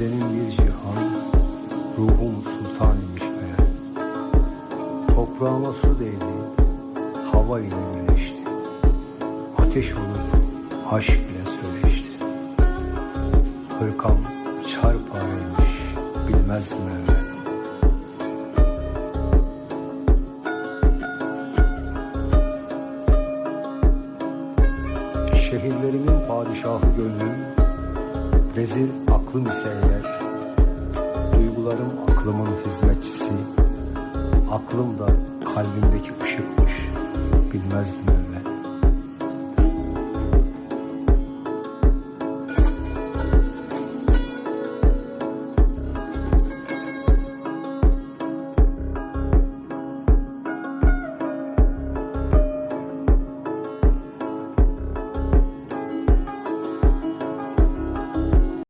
Bedenim bir cihan, ruhum sultan imiş meğer. Toprağıma su değdi, hava ile birleşti. Ateş olup aşk ile söyleşti. Hırkam çarparıymış, bilmezdim evvel. Şehirlerimin padişahı gönlüm, vezir aklım ise eğer, duygularım aklımın hizmetçisi, aklım da kalbimdeki ışıkmış, bilmezdim.